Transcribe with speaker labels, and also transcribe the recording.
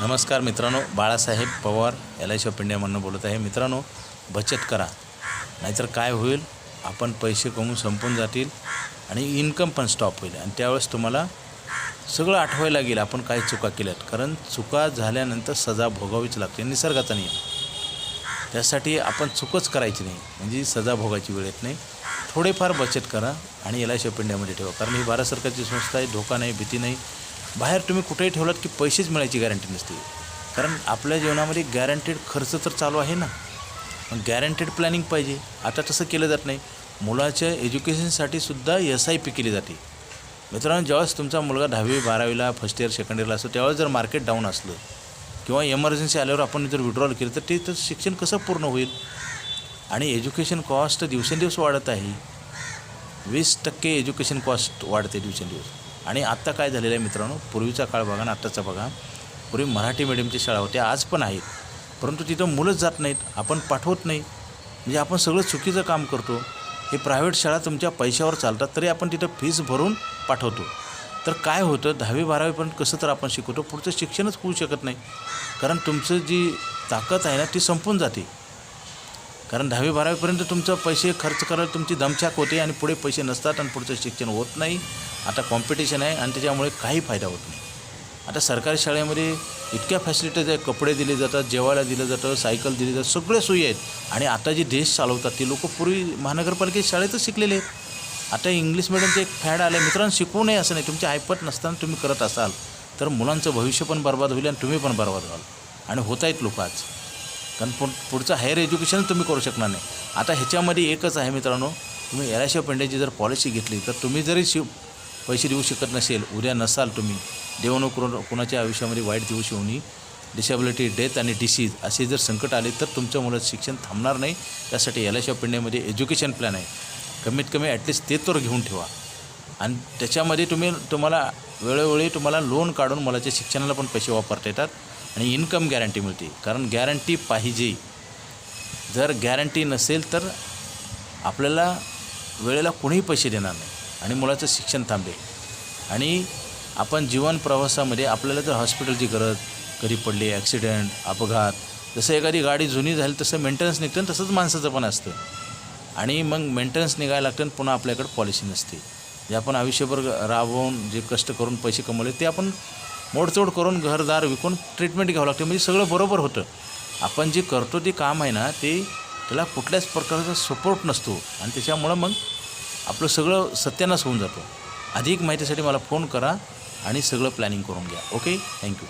Speaker 1: नमस्कार मित्रांनो Balasaheb Pawar L I C of इंडियामधनं बोलत आहे. मित्रांनो बचत करा. नाहीतर काय होईल? आपण पैसे कमवून संपून जातील आणि इन्कम पण स्टॉप होईल. आणि त्यावेळेस तुम्हाला सगळं आठवायला लागेल आपण काय चुका केल्यात. कारण चुका झाल्यानंतर सजा भोगावीच लागते. निसर्गाचा नियम त्यासाठी आपण चुकच करायची नाही. म्हणजे सजा भोगायची वेळ येत नाही. थोडेफार बचत करा आणि एल आय सी ऑफ इंडियामध्ये ठेवा. कारण ही भारत सरकारची संस्था आहे. धोका नाही भीती नाही. बाहेर तुम्ही कुठेही ठेवलात की पैसेच मिळायची गॅरंटी नसते. कारण आपल्या जीवनामध्ये गॅरंटेड खर्च तर चालू आहे ना. पण गॅरंटेड प्लॅनिंग पाहिजे. आता तसं केलं जात नाही. मुलाच्या एज्युकेशनसाठी सुद्धा एस आय पी केली जाते. मित्रांनो ज्यावेळेस तुमचा मुलगा दहावी बारावीला फर्स्ट इयर सेकंड इयरला असतो त्यावेळेस जर मार्केट डाऊन असलं किंवा एमर्जन्सी आल्यावर आपण जर विड्रॉल केलं तर ते तर शिक्षण कसं पूर्ण होईल? आणि एज्युकेशन कॉस्ट दिवसेंदिवस वाढत आहे. वीस टक्के एज्युकेशन कॉस्ट वाढते दिवसेंदिवस. आणि आत्ता काय झालेलं आहे मित्रांनो? पूर्वीचा काळ बघा ना आत्ताचा बघा. पूर्वी मराठी मिडियमच्या शाळा होत्या आज पण आहेत. परंतु तिथं मुलंच जात नाहीत आपण पाठवत नाही. म्हणजे आपण सगळं चुकीचं काम करतो. हे प्रायव्हेट शाळा तुमच्या पैशावर चालतात तरी आपण तिथं फीस भरून पाठवतो. तर काय होतं दहावी बारावीपर्यंत कसं तर आपण शिकवतो पुढचं शिक्षणच होऊ शकत नाही. कारण तुमचं जी ताकद आहे ना ती संपून जाते. कारण दहावी बारावीपर्यंत तुमचं पैसे खर्च करायला तुमची दमछाक होते आणि पुढे पैसे नसतात आणि पुढचं शिक्षण होत नाही. आता कॉम्पिटिशन आहे आणि त्याच्यामुळे काही फायदा होत नाही. आता सरकारी शाळेमध्ये इतक्या फॅसिलिटीज आहे कपडे दिले जातात जेवायला दिलं जातं सायकल दिली जातं सगळे सोयी आहेत. आणि आता जे देश चालवतात ते लोक पूर्वी महानगरपालिकेत शाळेतच शिकलेले आहेत. आता इंग्लिश मिडियमचं एक फॅड आलं आहे मित्रांनो शिकवू नये असं नाही तुमचे ऐपत नसताना तुम्ही करत असाल तर मुलांचं भविष्य पण बर्बाद होईल आणि तुम्ही पण बर्बाद व्हाल. आणि होत आहेत लोक आज. कारण पण पुढचं हायर एज्युकेशन तुम्ही करू शकणार नाही. आता ह्याच्यामध्ये एकच आहे मित्रांनो तुम्ही एल आय सी पंड्याची जर पॉलिसी घेतली तर तुम्ही जरी शिव पैसे देऊ शकत नसेल उद्या नसाल तुम्ही देवानो करून कोणाच्या आयुष्यामध्ये वाईट दिवस येऊनी डिसेबिलिटी डेथ आणि डिसीज असे जर संकट आले तर तुमच्या मुलाचं शिक्षण थांबणार नाही. त्यासाठी L I C of education plan आहे. कमीत कमी ॲटलिस्ट ते तर घेऊन ठेवा. आणि त्याच्यामध्ये तुम्ही तुम्हाला वेळोवेळी तुम्हाला लोन काढून मुलाच्या शिक्षणाला पण पैसे वापरता येतात आणि इन्कम गॅरंटी मिळते. कारण गॅरंटी पाहिजे. जर गॅरंटी नसेल तर आपल्याला वेळेला कोणीही पैसे देणार नाही आणि मुलाचं शिक्षण थांबेल. आणि आपण जीवन प्रवासामध्ये आपल्याला जर हॉस्पिटलची गरज कधी पडली ॲक्सिडेंट अपघात जसं एखादी गाडी जुनी झाली तसं मेंटेनन्स निघतं आणि तसंच माणसाचं पण असतं. आणि मग मेंटेनन्स निघायला लागतं आणि पुन्हा आपल्याकडे पॉलिसी नसते. जे आपण आयुष्यभर राबवून जे कष्ट करून पैसे कमवले ते आपण मोडतोड करून घरदार विकून ट्रीटमेंट घ्यावं लागते. म्हणजे सगळं बरोबर होतं. आपण जे करतो ते काम आहे ना ते त्याला कुठल्याच प्रकारचा सपोर्ट नसतो. आणि त्याच्यामुळं मग आपलं सगळं सत्यानाश होऊन जातो. अधिक माहितीसाठी मला फोन करा आणि सगळं प्लॅनिंग करून घ्या. Okay thank you